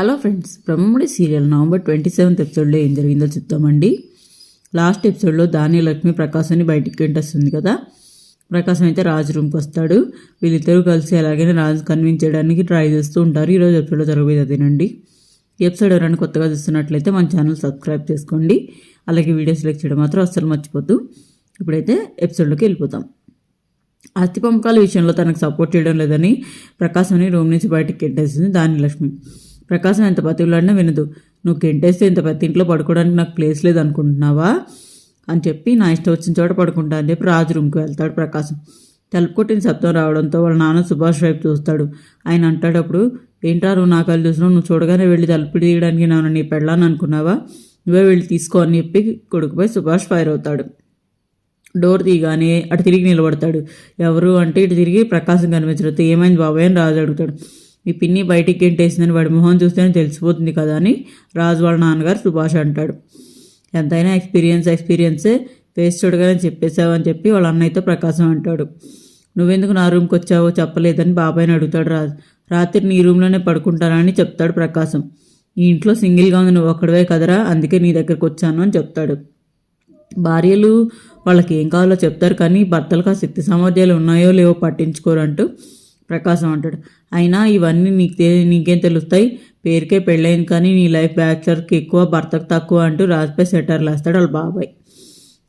Hello friends Brahmamudi serial November twenty seventh ఎపిసోడ్లో ఏం జరిగిందో చూద్దామండి. లాస్ట్ ఎపిసోడ్లో దాని లక్ష్మి ప్రకాశాన్ని బయటికి గంటేస్తుంది కదా? ప్రకాశం అయితే రాజు రూమ్కి వస్తాడు. వీళ్ళిద్దరూ కలిసి అలాగే రాజు కన్విన్స్ చేయడానికి ట్రై చేస్తూ ఉంటారు. ఈరోజు ఎపిసోడ్లో జరగబోయేది అదేనండి. ఎపిసోడ్ ఎవరైనా కొత్తగా చూస్తున్నట్లయితే మన ఛానల్ సబ్స్క్రైబ్ చేసుకోండి. అలాగే వీడియో సెలెక్ట్ చేయడం మాత్రం అస్సలు మర్చిపోద్దు. ఇప్పుడైతే ఎపిసోడ్లోకి వెళ్ళిపోతాం. అస్థి పంపకాల విషయంలో తనకు సపోర్ట్ చేయడం లేదని ప్రకాశంని రూమ్ నుంచి బయటికి కెట్టేసింది దాని లక్ష్మి. ప్రకాశం ఎంత పతివులాడినా వినదు. నువ్వు గెంటేస్తే ఇంత పెద్ద ఇంట్లో పడుకోవడానికి నాకు ప్లేస్ లేదు అనుకుంటున్నావా అని చెప్పి నా ఇష్టం వచ్చిన చోట పడుకుంటా అని చెప్పి రాజు రూమ్కి వెళ్తాడు ప్రకాశం. తలుపు కొట్టిన శబ్దం రావడంతో వాళ్ళ నాన్న సుభాష్ వైపు చూస్తాడు. ఆయన అంటాడప్పుడు ఏంటా నువ్వు నా కళ్ళు చూసినావు నువ్వు చూడగానే వెళ్ళి తలుపు తీయడానికి నన్ను నీ పెళ్ళాను అనుకున్నావా? నువ్వే వెళ్ళి తీసుకో అని చెప్పి కొడుకుపై సుభాష్ ఫైర్ అవుతాడు. డోర్ తీయగానే అటు తిరిగి నిలబడతాడు. ఎవరు? అంటే ఇటు తిరిగి ప్రకాశం కనిపించడంతో ఏమైంది బాబాయ్? అని రాజు అడుగుతాడు. మీ పిన్ని బయటికి గెంటేసిందని వాడి మొహం చూస్తేనే తెలిసిపోతుంది కదా అని రాజు వాళ్ళ నాన్నగారు సుభాష్ అంటాడు. ఎంతైనా ఎక్స్పీరియన్స్ ఎక్స్పీరియన్సే. ఫేస్ చూడగానే చెప్పేశావని చెప్పి వాళ్ళ అన్నయ్యతో ప్రకాశం అంటాడు. నువ్వెందుకు నా రూమ్కి వచ్చావో చెప్పలేదని బాబాయ్ని అడుగుతాడు రాజు. రాత్రి నీ రూమ్లోనే పడుకుంటానని చెప్తాడు ప్రకాశం. ఈ ఇంట్లో సింగిల్గా ఉంది నువ్వు ఒక్కడవే కదరా. అందుకే నీ దగ్గరకు వచ్చాను అని చెప్తాడు. భార్యలు వాళ్ళకి ఏం కావాలో చెప్తారు కానీ భర్తలకు ఆ శక్తి సామర్థ్యాలు ఉన్నాయో లేవో పట్టించుకోరు అంటూ ప్రకాశం అంటాడు. అయినా ఇవన్నీ నీకు నీకేం తెలుస్తాయి? పేరుకే పెళ్ళైంది కానీ నీ లైఫ్ బ్యాచులర్కి ఎక్కువ భర్తకు తక్కువ అంటూ రాజ్పై సెటర్లు వేస్తాడు వాళ్ళ బాబాయ్.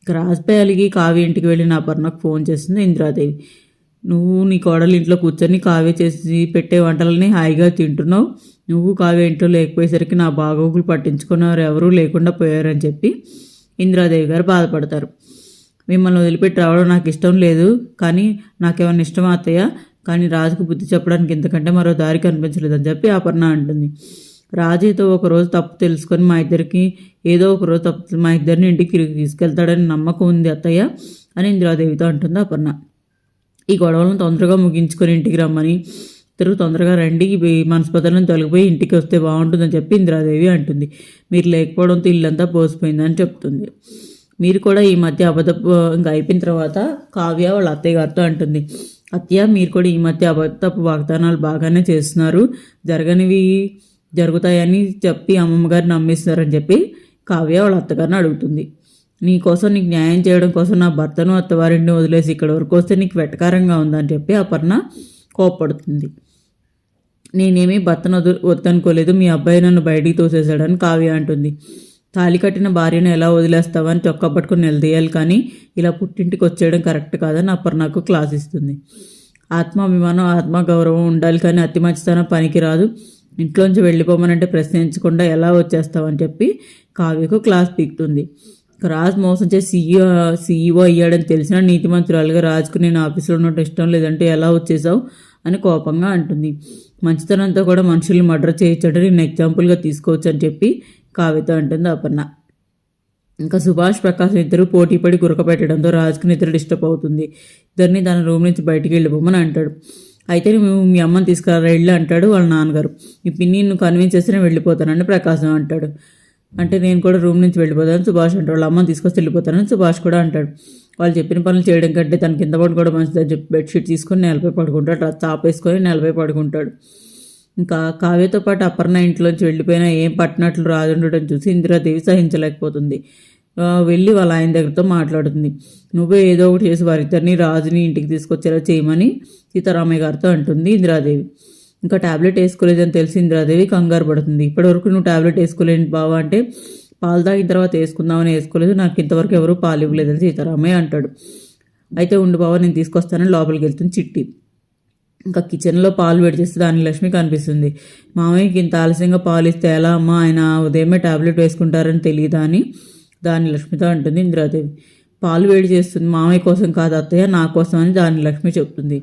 ఇక రాజ్పై అలిగి కావి ఇంటికి వెళ్ళి నా పర్ణకు ఫోన్ చేస్తుంది ఇందిరాదేవి. నువ్వు నీ కోడలు ఇంట్లో కూర్చొని కావ్య చేసి పెట్టే వంటలని హాయిగా తింటున్నావు. నువ్వు కావ్య ఇంట్లో లేకపోయేసరికి నా బాగోగులు పట్టించుకున్నవారు ఎవరూ లేకుండా పోయారని చెప్పి ఇందిరాదేవి గారు బాధపడతారు. మిమ్మల్ని వదిలిపెట్టి రావడం నాకు ఇష్టం లేదు. కానీ నాకేమైనా ఇష్టం అత్తయ్య? కానీ రాజుకు బుద్ధి చెప్పడానికి ఇంతకంటే మరో దారి కనిపించలేదని చెప్పి అపర్ణ అంటుంది. రాజుతో ఒక రోజు తప్పు తెలుసుకొని మా ఇద్దరికి ఏదో ఒక రోజు తప్పు మా ఇద్దరిని ఇంటికి తీసుకెళ్తాడని నమ్మకం ఉంది అత్తయ్య అని ఇందిరాదేవితో అంటుంది అపర్ణ. ఈ గొడవలను తొందరగా ముగించుకొని ఇంటికి రమ్మని ఇద్దరు తొందరగా రండి ఈ మనస్పతులను తొలగిపోయి ఇంటికి వస్తే బాగుంటుందని చెప్పి ఇందిరాదేవి అంటుంది. మీరు లేకపోవడంతో ఇల్లంతా పోసిపోయిందని చెప్తుంది. మీరు కూడా ఈ మధ్య అబద్ధ ఇంకా అయిపోయిన తర్వాత కావ్య వాళ్ళ అత్తయ్య గారితో అంటుంది. అత్య మీరు కూడా ఈ మధ్య అబద్ధపు వాగ్దానాలు బాగానే చేస్తున్నారు. జరగనివి జరుగుతాయని చెప్పి అమ్మమ్మ గారు నమ్మిస్తారని చెప్పి కావ్య వాళ్ళ అత్తగారిని అడుగుతుంది. నీ కోసం నీకు న్యాయం చేయడం కోసం నా భర్తను అత్తవారిని వదిలేసి ఇక్కడ వరకు వస్తే నీకు వెటకారంగా ఉందని చెప్పి అపర్ణ కోప్పడుతుంది. నేనేమీ భర్తను వదు వద్దనుకోలేదు మీ అబ్బాయి నన్ను బయటికి తోసేశాడని కావ్య అంటుంది. తాలి కట్టిన భార్యను ఎలా వదిలేస్తావని చొక్కా పట్టుకుని నిలదీయాలి కానీ ఇలా పుట్టింటికి వచ్చేయడం కరెక్ట్ కాదని అపర్ణకు క్లాస్ ఇస్తుంది. ఆత్మాభిమానం ఆత్మగౌరవం ఉండాలి కానీ అతి మంచితనం పనికిరాదు. ఇంట్లోంచి వెళ్ళిపోమనంటే ప్రశ్నించకుండా ఎలా వచ్చేస్తావని చెప్పి కావ్యకు క్లాస్ పీక్తుంది. రాజ్ మోసం చేసి సీఈఓ సీఈఓ అయ్యాడని తెలిసిన నీతిమంతురాలుగా రాజుకు నేను ఆఫీసులో ఉండటం ఇష్టం లేదంటే ఎలా వచ్చేసావు అని కోపంగా అంటుంది. మంచితనంతో కూడా మనుషుల్ని మర్డర్ చేయొచ్చని నేను ఎగ్జాంపుల్గా తీసుకోవచ్చు అని చెప్పి కావ్యతో అంటుంది అపర్ణ. ఇంకా సుభాష్ ప్రకాశ్ ఇద్దరు పోటీపడి గురకపెట్టడంతో రాజుకి నిద్ర డిస్టర్బ్ అవుతుంది. ఇద్దరిని తన రూమ్ నుంచి బయటికి వెళ్ళిపోమని అంటాడు. అయితే మేము మీ అమ్మని తీసుకురా వెళ్ళి అంటాడు వాళ్ళ నాన్నగారు. ఈ పిన్ని నువ్వు కన్విన్స్ చేస్తే నేను వెళ్ళిపోతానని ప్రకాశం అంటాడు. అంటే నేను కూడా రూమ్ నుంచి వెళ్ళిపోతాను సుభాష్ అంటాడు. వాళ్ళ అమ్మని తీసుకొస్తే వెళ్ళిపోతానని సుభాష్ కూడా అంటాడు. వాళ్ళు చెప్పిన పనులు చేయడం కంటే తన కింద పడుకోవడం మంచిదని చెప్పి బెడ్షీట్ తీసుకొని నేలపై పడుకుంటాడు. రా- చాపేసుకొని నేలపై పడుకుంటాడు. ఇంకా కావ్యతో పాటు అపర్ణ ఇంట్లోంచి వెళ్ళిపోయినా ఏం పట్టినట్లు రాజుండటం చూసి ఇందిరాదేవి సహించలేకపోతుంది. వెళ్ళి వాళ్ళ ఆయన దగ్గరతో మాట్లాడుతుంది. నువ్వే ఏదో ఒకటి చేసి వారిద్దరిని రాజుని ఇంటికి తీసుకొచ్చేలా చేయమని సీతారామయ్య గారితో అంటుంది ఇందిరాదేవి. ఇంకా ట్యాబ్లెట్ వేసుకోలేదని తెలిసి ఇందిరాదేవి కంగారు పడుతుంది. ఇప్పటివరకు నువ్వు టాబ్లెట్ వేసుకోలేని బావా అంటే పాలు తాగిన తర్వాత వేసుకుందామని వేసుకోలేదు. నాకు ఇంతవరకు ఎవరూ పాలు ఇవ్వలేదని సీతారామయ్య అంటాడు. అయితే ఉండు బావా నేను తీసుకొస్తానని లోపలికి వెళ్తుంది చిట్టి. ఇంకా కిచెన్లో పాలు వేడి చేస్తే దాని లక్ష్మి కనిపిస్తుంది. మామయ్యకి ఇంత ఆలస్యంగా పాలు ఇస్తే ఎలా అమ్మా? ఆయన ఉదయమే టాబ్లెట్ వేసుకుంటారని తెలియదా అని దాని లక్ష్మితో అంటుంది ఇందిరాదేవి. పాలు వేడి చేస్తుంది. మామయ్య కోసం కాదు అత్తయ్య నా కోసం అని దాని లక్ష్మి చెప్తుంది.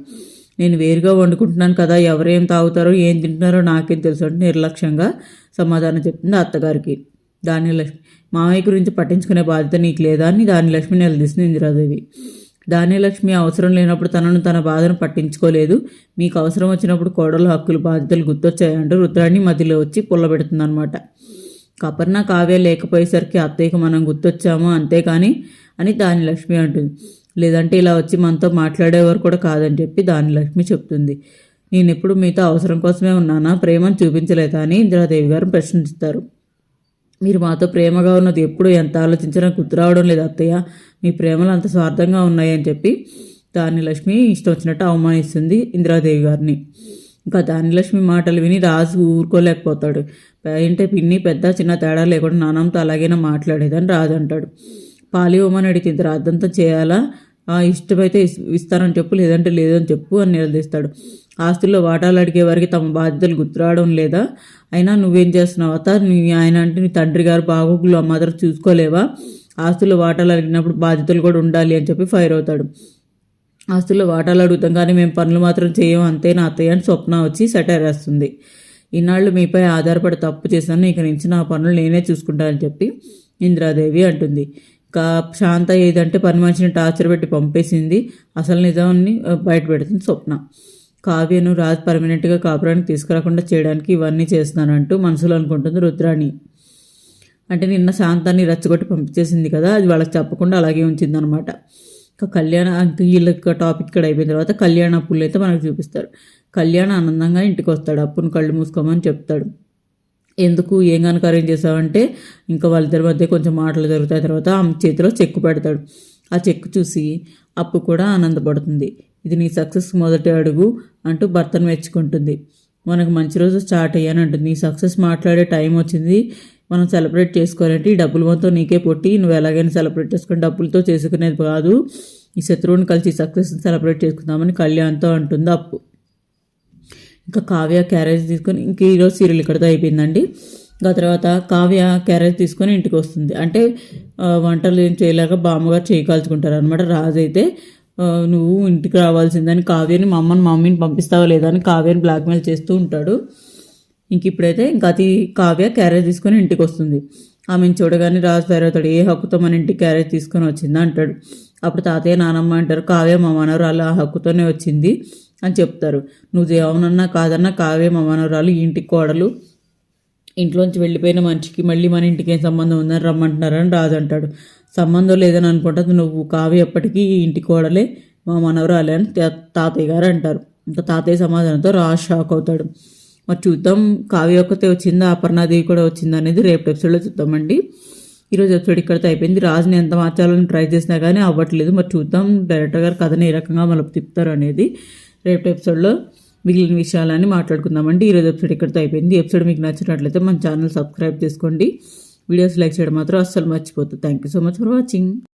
నేను వేరుగా వండుకుంటున్నాను కదా ఎవరేం తాగుతారో ఏం తింటున్నారో నాకేం తెలుసు అంటే నిర్లక్ష్యంగా సమాధానం చెప్తుంది అత్తగారికి. దాని లక్ష్మి మామయ్య గురించి పట్టించుకునే బాధ్యత నీకు లేదా అని దాని లక్ష్మి నిలదీస్తుంది ఇందిరాదేవి. ధాన్యలక్ష్మి అవసరం లేనప్పుడు తనను తన బాధను పట్టించుకోలేదు. మీకు అవసరం వచ్చినప్పుడు కోడల హక్కులు బాధ్యతలు గుర్తొచ్చాయంటూ రుద్రాన్ని మధ్యలో వచ్చి పుల్లబెడుతుందన్నమాట. కపర్ణ కావ్య లేకపోయేసరికి అత్తయ్యకు మనం గుర్తొచ్చాము? అంతేకాని అని దానిలక్ష్మి అంటుంది. లేదంటే ఇలా వచ్చి మనతో మాట్లాడేవారు కూడా కాదని చెప్పి దాని లక్ష్మి చెప్తుంది. నేను ఎప్పుడు మీతో అవసరం కోసమే ఉన్నానా? ప్రేమను చూపించలేదా అని ఇందిరాదేవి గారు ప్రశ్నిస్తారు. మీరు మాతో ప్రేమగా ఉన్నది ఎప్పుడు ఎంత ఆలోచించినా గుర్తురావడం లేదు అత్తయ్య. మీ ప్రేమలు అంత స్వార్థంగా ఉన్నాయని చెప్పి దాని లక్ష్మి ఇష్టం వచ్చినట్టు అవమానిస్తుంది ఇందిరాదేవి గారిని. ఇంకా దాని లక్ష్మి మాటలు విని రాజు ఊరుకోలేకపోతాడు. అంటే పిన్ని పెద్ద చిన్న తేడా లేకుండా నానంతో అలాగైనా మాట్లాడేదని రాజు అంటాడు. పాలి ఇవ్వమని అడిగింది. రాద్దంతా చేయాలా? ఇష్టమైతే ఇస్తారని ఇస్తానని చెప్పు లేదంటే లేదని చెప్పు అని నిలదీస్తాడు. ఆస్తుల్లో వాటాలు అడిగే వారికి తమ బాధ్యతలు గుర్తురావడం లేదా? అయినా నువ్వేం చేస్తున్నావు అత నీ ఆయన అంటే నీ తండ్రి గారు బాగోగులు మాత్రం చూసుకోలేవా? ఆస్తుల్లో వాటాలు అడిగినప్పుడు బాధ్యతలు కూడా ఉండాలి అని చెప్పి ఫైర్ అవుతాడు. ఆస్తుల్లో వాటాలు అడుగుతాం కానీ మేము పనులు మాత్రం చేయం అంతే నా అత్తయ్య? అని స్వప్న వచ్చి సెటైర్ వేస్తుంది. ఇన్నాళ్ళు మీపై ఆధారపడి తప్పు చేశాను ఇక నుంచి నా పనులు నేనే చూసుకుంటానని చెప్పి ఇంద్రాదేవి అంటుంది. ఇంకా శాంత ఏదంటే పని మనిషిని టార్చర్ పెట్టి పంపేసింది. అసలు నిజాన్ని బయట పెడుతుంది స్వప్న. కావ్యను రాజ్ పర్మనెంట్గా కాపురానికి తీసుకురాకుండా చేయడానికి ఇవన్నీ చేస్తున్నానంటూ మనసులో అనుకుంటుంది రుద్రాణి. అంటే నిన్న శాంతాన్ని రచ్చగొట్టి పంపించేసింది కదా అది వాళ్ళకి చెప్పకుండా అలాగే ఉంచిందనమాట. ఇంకా కళ్యాణ వీళ్ళ టాపిక్ ఇక్కడ అయిపోయిన తర్వాత కళ్యాణ అప్పులు అయితే మనకు చూపిస్తారు కళ్యాణ ఆనందంగా ఇంటికి వస్తాడు అప్పును కళ్ళు మూసుకోమని చెప్తాడు. ఎందుకు ఏం కనుక అరేంజ్ చేసావంటే ఇంకా వాళ్ళిద్దరి మధ్య కొంచెం మాటలు జరుగుతాయి తర్వాత ఆమె చేతిలో చెక్కు పెడతాడు. ఆ చెక్కు చూసి అప్పు కూడా ఆనందపడుతుంది. ఇది నీ సక్సెస్ మొదటి అడుగు అంటూ భర్తను మెచ్చుకుంటుంది. మనకు మంచి రోజు స్టార్ట్ అయ్యాను అంటుంది నీ సక్సెస్ మాట్లాడే టైం వచ్చింది. మనం సెలబ్రేట్ చేసుకోవాలంటే ఈ డబ్బులు మొత్తం నీకే పొట్టి. నువ్వు ఎలాగైనా సెలబ్రేట్ చేసుకుని డబ్బులతో చేసుకునేది కాదు. ఈ శత్రువుని కలిసి సక్సెస్ సెలబ్రేట్ చేసుకుందామని కళ్యాణ్తో అంటుంది అప్పు. ఇంకా కావ్య క్యారేజ్ తీసుకొని ఇంక ఈరోజు సీరియల్ ఇక్కడితో అయిపోయిందండి. ఆ తర్వాత కావ్య క్యారేజ్ తీసుకొని ఇంటికి వస్తుంది. అంటే వంటలు ఏం చేయలేక బామ్మగారు చేయి కాల్చుకుంటారు అనమాట రాజు అయితే. నువ్వు ఇంటికి రావాల్సిందని కావ్యని మా అమ్మని మా మమ్మీని పంపిస్తావా లేదా అని కావ్యని బ్లాక్మెయిల్ చేస్తూ ఉంటాడు. ఇంక ఇప్పుడైతే ఇంకా అది కావ్య క్యారేజ్ తీసుకొని ఇంటికి వస్తుంది. ఆమెను చూడగానే రాజు ఫైర్ అవుతాడు. ఏ హక్కుతో మన ఇంటికి క్యారేజ్ తీసుకొని వచ్చిందా? అంటాడు. అప్పుడు తాతయ్య నానమ్మ అంటారు. కావ్య మా మనవరాలు ఆ హక్కుతోనే వచ్చింది. అని చెప్తారు. నువ్వు అవునన్నా కాదన్నా కావే మా మనవరాలు ఇంటి ఇంటికి కోడలు. ఇంట్లోంచి వెళ్ళిపోయిన మనిషికి మళ్ళీ మన ఇంటికి ఏం సంబంధం ఉందని రమ్మంటున్నారని రాజు అంటాడు సంబంధం లేదని అనుకుంటా నువ్వు కావి ఎప్పటికీ ఇంటి కోడలే మా మనవరాలే అని తా- తాతయ్య గారు అంటారు. ఇంకా తాతయ్య సమాధానంతో రాజు షాక్ అవుతాడు. మరి చూద్దాం కావ్య ఒక్కతే వచ్చిందా అపర్ణాదేవి కూడా వచ్చిందా అనేది రేపు ఎపిసోడ్లో చూద్దామండి. ఈరోజు ఎపిసోడ్ ఇక్కడితో అయిపోయింది. రాజుని ఎంత మార్చాలని ట్రై చేసినా కానీ అవ్వట్లేదు. మరి చూద్దాం డైరెక్టర్ గారు కథని ఏ రకంగా మలుపు తిప్పుతారు అనేది రేపు ఎపిసోడ్లో మిగిలిన విషయాలని మాట్లాడుకుందామండి. ఈరోజు ఎపిసోడ్ ఇక్కడితో అయిపోయింది. ఎపిసోడ్ మీకు నచ్చినట్లయితే మన ఛానల్ సబ్స్క్రైబ్ చేసుకోండి. వీడియోస్ లైక్ చేయడం మాత్రం అస్సలు మర్చిపోతుంది thank you so much for watching